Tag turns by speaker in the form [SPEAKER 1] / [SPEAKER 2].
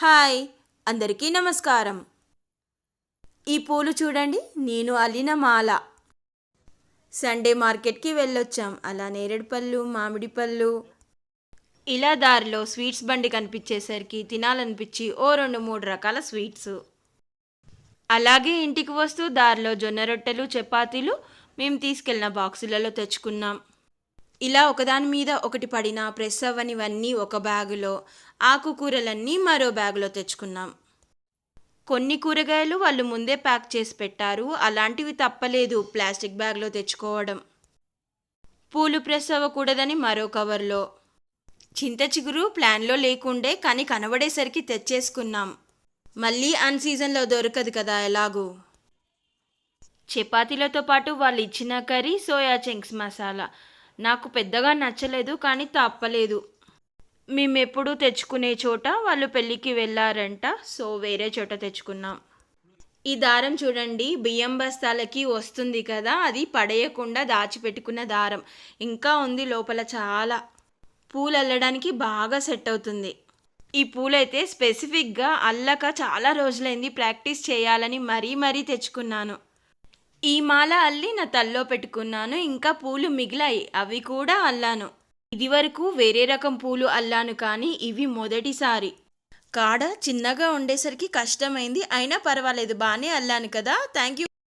[SPEAKER 1] Hi అందరికీ నమస్కారం. ఈ పూలు చూడండి నేను అల్లిన మాల. సండే మార్కెట్కి వెళ్ళొచ్చాం. అలా నేరేడుపళ్ళు మామిడి పళ్ళు. ఇలా దారిలో స్వీట్స్ బండి కనిపించేసరికి తినాలనిపించి ఓ రెండు మూడు రకాల స్వీట్స్. అలాగే ఇంటికి వస్తూ దారిలో జొన్న రొట్టెలు చపాతీలు మేము తీసుకెళ్ళిన బాక్సులలో తెచ్చుకున్నాం. ఇలా ఒకదాని మీద ఒకటి పడిన ప్రెస్ అవ్వనివన్నీ ఒక బ్యాగులో ఆకుకూరలన్నీ మరో బ్యాగులో తెచ్చుకున్నాం. కొన్ని కూరగాయలు వాళ్ళు ముందే ప్యాక్ చేసి పెట్టారు. అలాంటివి తప్పలేదు ప్లాస్టిక్ బ్యాగ్లో తెచ్చుకోవడం. పూలు ప్రెస్ అవ్వకూడదని మరో కవర్లో. చింత చిగురు ప్లాన్లో లేకుండే కానీ కనబడేసరికి తెచ్చేసుకున్నాం. మళ్ళీ అన్ సీజన్లో దొరకదు కదా ఎలాగూ. చపాతీలతో పాటు వాళ్ళు ఇచ్చిన కర్రీ సోయా చెంక్స్ మసాలా. నాకు పెద్దగా నచ్చలేదు కానీ తప్పలేదు. మేమెప్పుడు తెచ్చుకునే చోట వాళ్ళు పెళ్ళికి వెళ్ళారంట సో వేరే చోట తెచ్చుకున్నాం. ఈ దారం చూడండి బియ్యం బస్తాలకి వస్తుంది కదా అది పడేయకుండా దాచిపెట్టుకున్న దారం. ఇంకా ఉంది లోపల చాలా. పూలు అల్లడానికి బాగా సెట్ అవుతుంది. ఈ పూలైతే స్పెసిఫిక్గా అల్లక చాలా రోజులైంది ప్రాక్టీస్ చేయాలని మరీ మరీ తెచ్చుకున్నాను. ఈ మాల అల్లి నా తల్లో పెట్టుకున్నాను ఇంకా పూలు మిగిలాయి అవి కూడా అల్లాను. ఇదివరకు వేరే రకం పూలు అల్లాను కానీ ఇవి మొదటిసారి. కాడ చిన్నగా ఉండేసరికి కష్టమైంది అయినా పర్వాలేదు బాగానే అల్లాను కదా థ్యాంక్ యూ